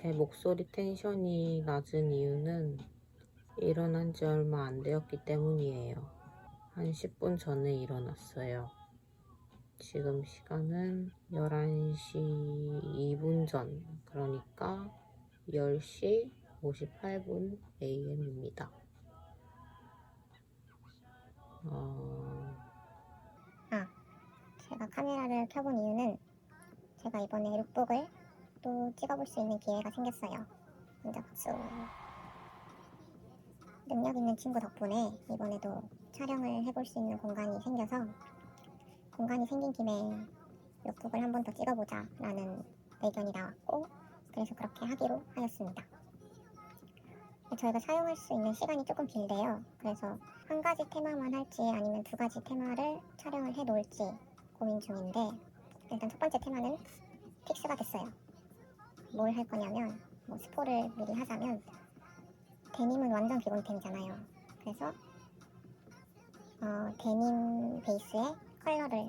제 목소리 텐션이 낮은 이유는 일어난 지 얼마 안 되었기 때문이에요. 한 10분 전에 일어났어요. 지금 시간은 11시 2분 전, 그러니까 10시 58분 AM입니다. 어, 제가 카메라를 켜본 이유는 제가 이번에 룩북을 또 찍어볼 수 있는 기회가 생겼어요. 먼저 박수. 능력 있는 친구 덕분에 이번에도 촬영을 해볼 수 있는 공간이 생겨서 공간이 생긴 김에 룩북을 한 번 더 찍어보자 라는 의견이 나왔고 그래서 그렇게 하기로 하였습니다. 저희가 사용할 수 있는 시간이 조금 길대요. 그래서 한 가지 테마만 할지 아니면 두 가지 테마를 촬영을 해 놓을지 고민 중인데 일단 첫 번째 테마는 픽스가 됐어요. 뭘 할 거냐면 뭐 스포를 미리 하자면 데님은 완전 기본템이잖아요. 그래서 어, 데님 베이스에 컬러를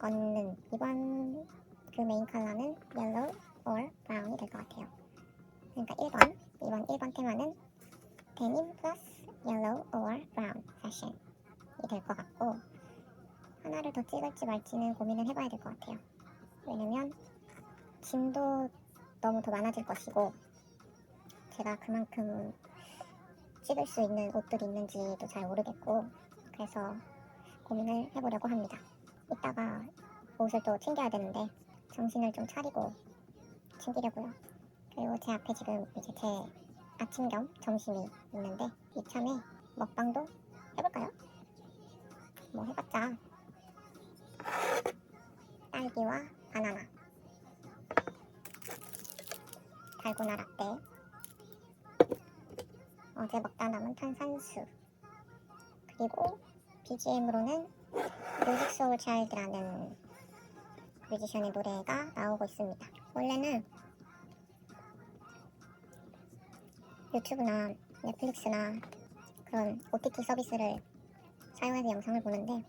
얹는 이번 그 메인 컬러는 옐로우 or 브라운이 될 것 같아요. 그러니까 1번 이번 1번 테마는 데님 플러스 옐로우 or 브라운 패션이 될 것 같고 하나를 더 찍을지 말지는 고민을 해봐야 될 것 같아요. 왜냐면 짐도 너무 더 많아질 것이고 제가 그만큼 찍을 수 있는 옷들이 있는지도 잘 모르겠고 그래서 고민을 해보려고 합니다. 이따가 옷을 또 챙겨야 되는데 정신을 좀 차리고 챙기려고요. 그리고 제 앞에 지금 이제 제 아침 겸 점심이 있는데 이참에 먹방도 해볼까요? 뭐 해봤자 딸기와 바나나 달고나 라떼 어제 먹다 남은 탄산수. 그리고 BGM으로는 뮤직 소울 차일드라는 뮤지션의 노래가 나오고 있습니다. 원래는 유튜브나 넷플릭스나 그런 OTT 서비스를 사용해서 영상을 보는데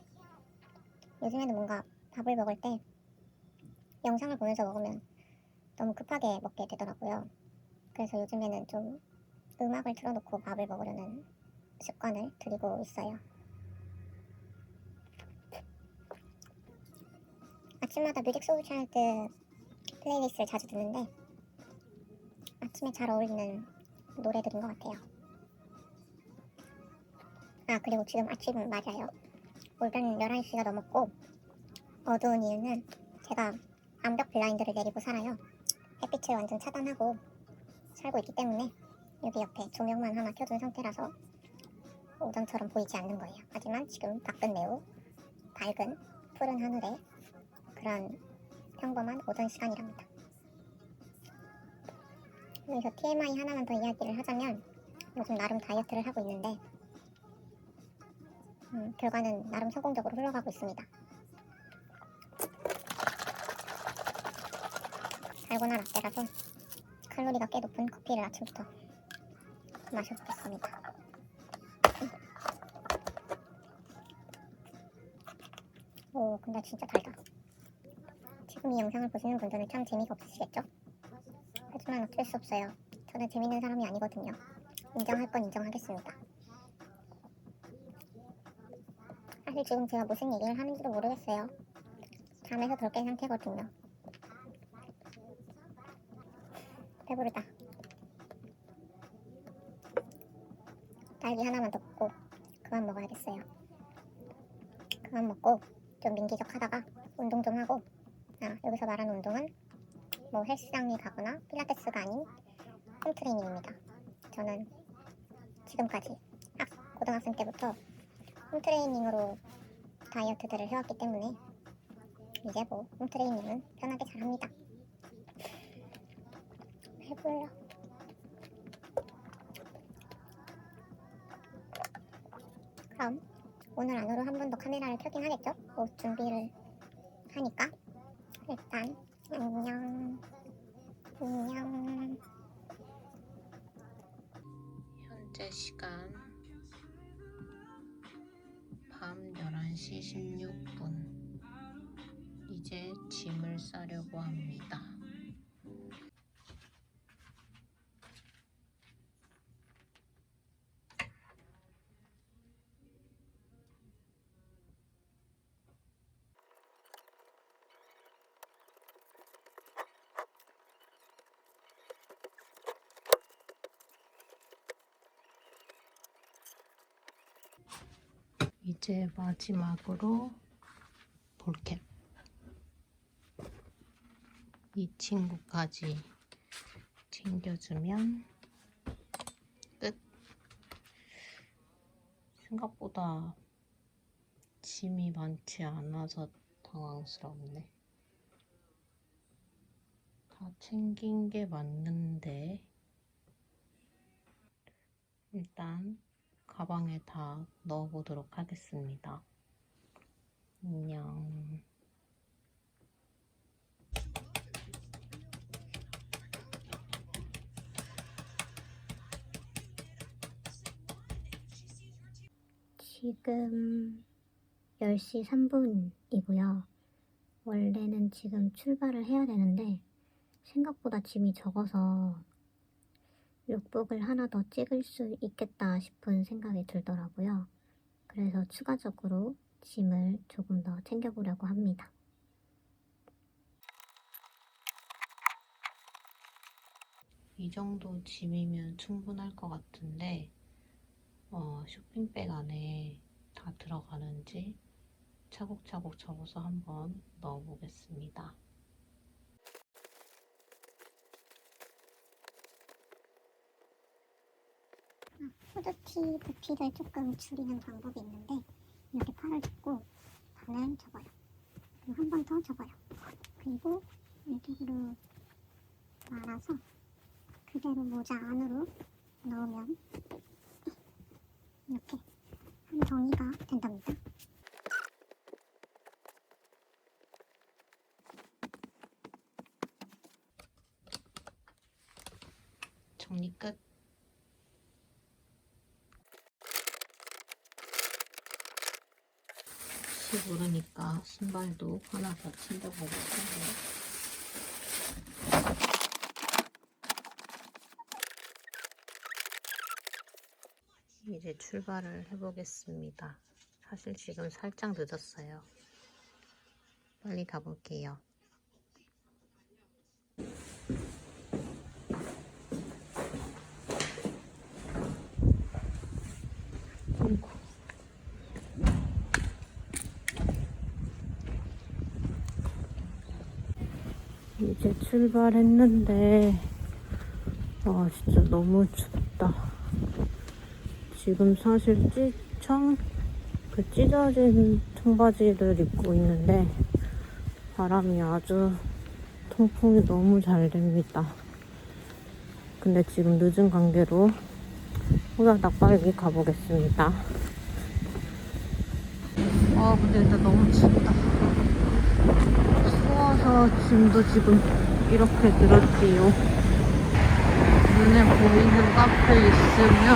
요즘에는 뭔가 밥을 먹을 때 영상을 보면서 먹으면 너무 급하게 먹게 되더라고요. 그래서 요즘에는 좀 음악을 틀어놓고 밥을 먹으려는 습관을 들이고 있어요. 아침마다 뮤직 소울 차일드 플레이리스트를 자주 듣는데 아침에 잘 어울리는 노래들인 것 같아요. 아 그리고 지금 아침 맞아요. 오전 11시가 넘었고 어두운 이유는 제가 암벽 블라인드를 내리고 살아요. 햇빛을 완전 차단하고 살고 있기 때문에 여기 옆에 조명만 하나 켜둔 상태라서 오전처럼 보이지 않는 거예요. 하지만 지금 밖은 매우 밝은 푸른 하늘에 그런 평범한 오전 시간이랍니다. 여기서 TMI 하나만 더 이야기를 하자면 요즘 나름 다이어트를 하고 있는데 음, 결과는 나름 성공적으로 흘러가고 있습니다. 달고나 라떼라서 칼로리가 꽤 높은 커피를 아침부터 마셔보겠습니다. 오, 근데 진짜 달다. 지금 이 영상을 보시는 분들은 참 재미가 없으시겠죠? 하지만 어쩔 수 없어요. 저는 재밌는 사람이 아니거든요. 인정할 건 인정하겠습니다. 사실 지금 제가 무슨 얘기를 하는지도 모르겠어요. 잠에서 덜깬 상태거든요. 배부르다. 딸기 하나만 더 먹고 그만 먹어야겠어요. 그만 먹고 좀 민기적 하다가 운동 좀 하고 아 여기서 말하는 운동은 뭐 헬스장에 가거나 필라테스가 아닌 홈 트레이닝입니다. 저는 지금까지 학 고등학생 때부터 홈 트레이닝으로 다이어트들을 해왔기 때문에 이제 뭐 홈 트레이닝은 편하게 잘합니다. 배불러. 그럼 오늘 안으로 한 번 더 카메라를 켜긴 하겠죠? 옷 준비를 하니까 일단 안녕 안녕 현재 시간 밤 11시 16분. 이제 짐을 싸려고 합니다. 이제 마지막으로 볼캡. 이 친구까지 챙겨주면 끝. 생각보다 짐이 많지 않아서 당황스럽네. 다 챙긴 게 맞는데 일단 가방에 다 넣어보도록 하겠습니다. 안녕. 지금 10시 3분이고요. 원래는 지금 출발을 해야 되는데 생각보다 짐이 적어서 룩북을 하나 더 찍을 수 있겠다 싶은 생각이 들더라고요. 그래서 추가적으로 짐을 조금 더 챙겨보려고 합니다. 이 정도 짐이면 충분할 것 같은데 어, 쇼핑백 안에 다 들어가는지 차곡차곡 접어서 한번 넣어보겠습니다. 후드티 부피를 조금 줄이는 방법이 있는데 이렇게 팔을 접고 반을 접어요. 그리고 한 번 더 접어요. 그리고 이쪽으로 말아서 그대로 모자 안으로 넣으면 이렇게 한 덩이가 된답니다. 정리 끝. 혹시 모르니까 신발도 하나 더 싶네요. 이제 출발을 해보겠습니다. 사실 지금 살짝 늦었어요. 빨리 가볼게요. 이제 출발했는데 와 진짜 너무 춥다. 지금 사실 찌청 그 찢어진 청바지를 입고 있는데 바람이 아주 통풍이 너무 잘 됩니다. 근데 지금 늦은 관계로 호닥닥 빨리 가보겠습니다. 아 근데 일단 너무 춥다 추워서 짐도 지금 이렇게 늘었지요. 눈에 보이는 카페 있으면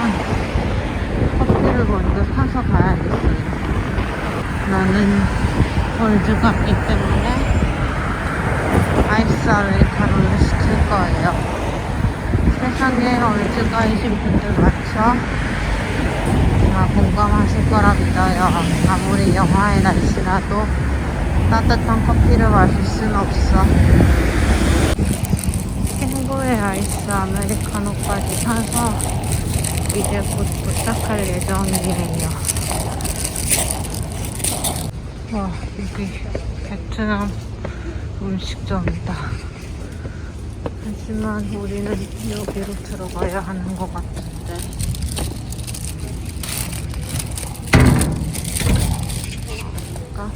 커피를 먼저 사서 가야겠어요. 나는 월드컵이기 때문에 아이스 아메리카노를 시킬 거예요. 세상에 월드컵이신 분들 많죠? 다 공감하실 거라 믿어요. 아무리 영하의 날씨라도 따뜻한 커피를 마실 순 없어. 캥거의 아이스 아메리카노까지 사서 이제 곧 도착할 예정이에요. 와, 여기 베트남 음식점이다. 하지만 우리는 여기로 들어가야 하는 것 같은데. 그러니까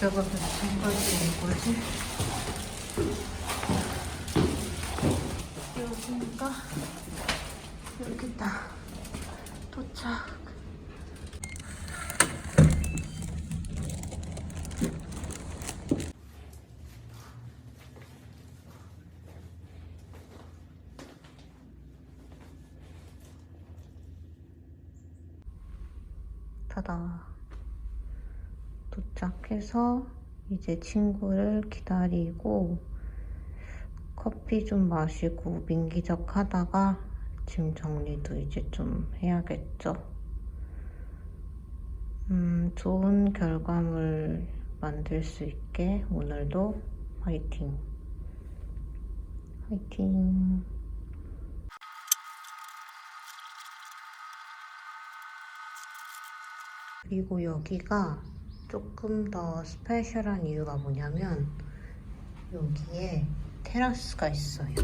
내가 무슨 건지 뭐지? 여긴가? 여기다. 도착. 타다. 도착해서 이제 친구를 기다리고 커피 좀 마시고 민기적 하다가 짐 정리도 이제 좀 해야겠죠. 음, 좋은 결과물 만들 수 있게 오늘도 화이팅! 화이팅! 그리고 여기가 조금 더 스페셜한 이유가 뭐냐면 여기에 테라스가 있어요.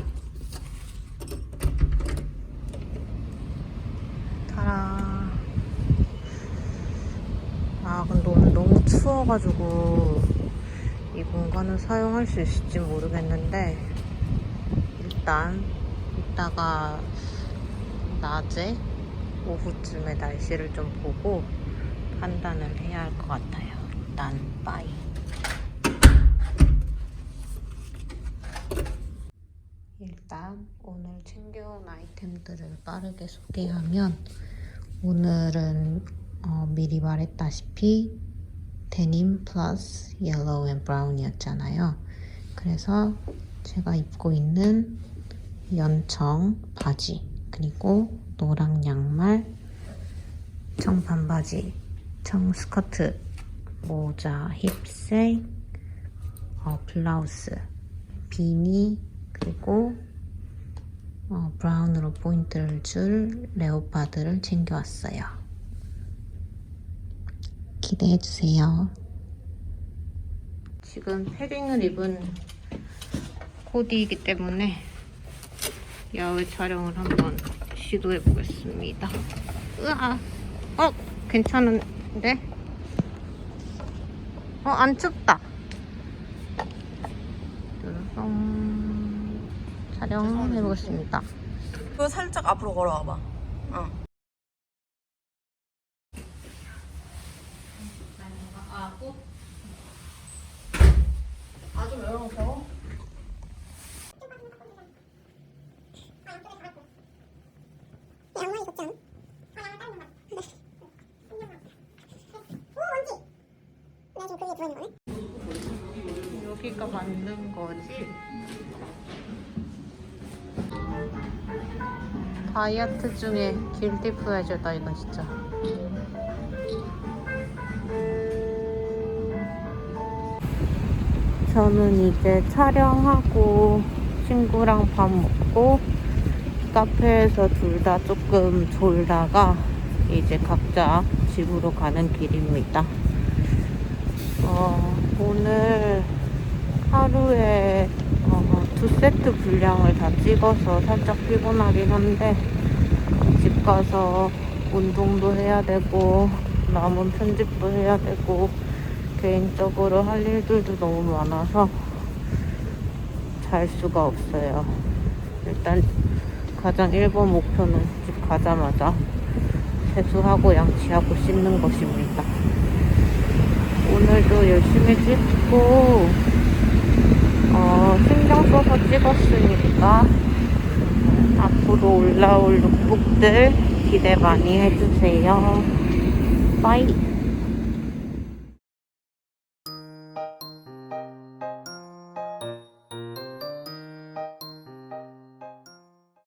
타라. 아, 근데 오늘 너무 추워가지고 이 공간을 사용할 수 있을지 모르겠는데 일단 이따가 낮에 오후쯤에 날씨를 좀 보고 판단을 해야 할 것 같아요. 일단 빠이. 일단 오늘 챙겨온 아이템들을 빠르게 소개하면 오늘은 어, 미리 말했다시피 데님 플러스 옐로우 앤 브라운이었잖아요. 그래서 제가 입고 있는 연청 바지 그리고 노랑 양말 청 반바지 청 스커트 모자 힙색 어, 블라우스 비니 그리고 어, 브라운으로 포인트를 줄 레오파드를 챙겨왔어요. 기대해주세요. 지금 패딩을 입은 코디이기 때문에 야외 촬영을 한번 시도해 보겠습니다. 으아, 어, 괜찮은데? 어, 안 춥다. 뚜루룽. 촬영해 보겠습니다. 그거 살짝 앞으로 걸어와봐. 어. 아좀 열어놓고. 양말 입었지 않아? 오 먼지! 내가 지금 여기가 맞는 거지? 다이어트 중에 길티 플레저다 이건 진짜 저는 이제 촬영하고 친구랑 밥 먹고 카페에서 둘 다 조금 졸다가 이제 각자 집으로 가는 길입니다. 어, 오늘 하루에 어, 두 세트 분량을 다 찍어서 살짝 피곤하긴 한데 집 가서 운동도 해야 되고 남은 편집도 해야 되고 개인적으로 할 일들도 너무 많아서 잘 수가 없어요. 일단 가장 1번 목표는 집 가자마자 세수하고 양치하고 씻는 것입니다. 오늘도 열심히 찍고 어, 신경 써서 찍었으니까 앞으로 올라올 룩북들 기대 많이 해주세요. 빠이.